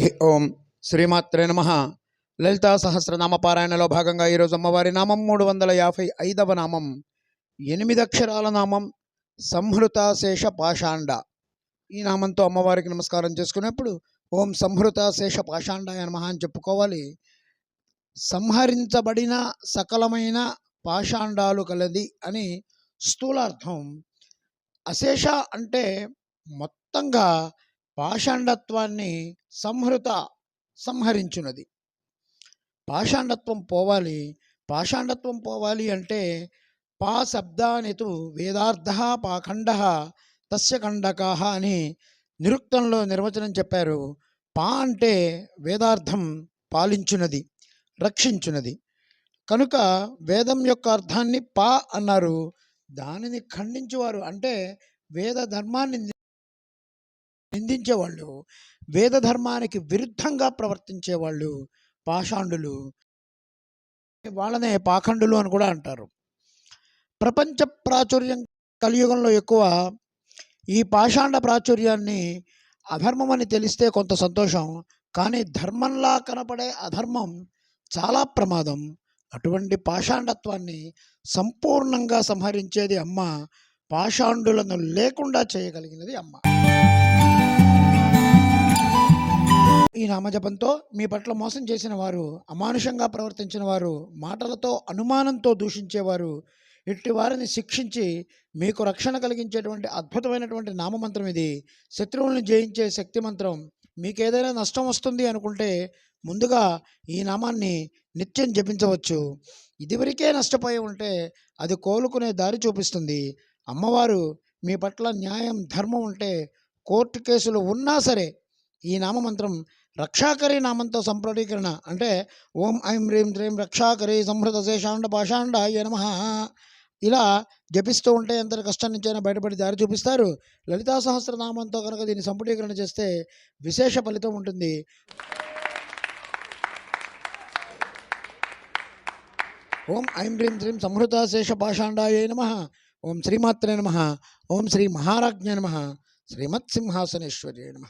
హి ఓం శ్రీమాత్రే నమ. లలితా సహస్రనామ పారాయణలో భాగంగా ఈరోజు అమ్మవారి నామం మూడు వందల యాభై ఐదవ నామం. ఎనిమిది అక్షరాల నామం సంహృతాశేష పాషాండ. ఈ నామంతో అమ్మవారికి నమస్కారం చేసుకునేప్పుడు ఓం సంహృతాశేష పాషాండాయ నమ అని చెప్పుకోవాలి. సంహరించబడిన సకలమైన పాషాండాలు కలది అని స్థూలార్థం. అశేష అంటే మొత్తంగా పాషాండత్వాన్ని సంహృత సంహరించున్నది పాషాండత్వం పోవాలి. పాషాండత్వం పోవాలి అంటే పా శబ్దానితు వేదార్థ పాఖండ తస్య ఖండకా అని నిరుక్తంలో నిర్వచనం చెప్పారు. పా అంటే వేదార్థం పాలించున్నది రక్షించున్నది కనుక వేదం యొక్క అర్థాన్ని పా అన్నారు. దానిని ఖండించేవారు అంటే వేద ధర్మాన్ని నిందించేవాళ్ళు వేద ధర్మానికి విరుద్ధంగా ప్రవర్తించేవాళ్ళు పాషాండులు. వాళ్ళనే పాఖండులు అని కూడా అంటారు. ప్రపంచ ప్రాచుర్యం కలియుగంలో ఎక్కువ ఈ పాషాండ ప్రాచుర్యాన్ని అధర్మం అని తెలిస్తే కొంత సంతోషం కానీ ధర్మంలా కనపడే అధర్మం చాలా ప్రమాదం. అటువంటి పాషాండత్వాన్ని సంపూర్ణంగా సంహరించేది అమ్మ పాషాండులను లేకుండా చేయగలిగినది అమ్మ. నామజపంతో మీ పట్ల మోసం చేసిన వారు అమానుషంగా ప్రవర్తించిన వారు మాటలతో అనుమానంతో దూషించేవారు ఇట్టి వారిని శిక్షించి మీకు రక్షణ కలిగించేటువంటి అద్భుతమైనటువంటి నామమంత్రం ఇది. శత్రువులను జయించే శక్తి మంత్రం మీకు ఏదైనా నష్టం వస్తుంది అనుకుంటే ముందుగా ఈ నామాన్ని నిత్యం జపించవచ్చు. ఇదివరకే నష్టపోయి ఉంటే అది కోలుకునే దారి చూపిస్తుంది. అమ్మవారు మీ పట్ల న్యాయం ధర్మం ఉంటే కోర్టు కేసులు ఉన్నా సరే ఈ నామమంత్రం రక్షాకరి నామంతో సంప్రదీకరణ. అంటే ఓం ఐం హ్రీం శ్రీం రక్షాకరి సంహృత శేషాండ పాషాండ నమ. ఇలా జపిస్తూ ఉంటే ఎంత కష్టం నుంచైనా బయటపడి దారి చూపిస్తారు. లలితా సహస్రనామంతో కనుక దీన్ని సంపుటీకరణ చేస్తే విశేష ఫలితం ఉంటుంది. ఓం ఐం హ్రీం శ్రీం సంహృత శేష పాషాండాయ నమ. ఓం శ్రీమాత్రే నమ. ఓం శ్రీ మహారాజ్ఞ నమ. శ్రీమత్సింహాసనేశ్వర్య నమ.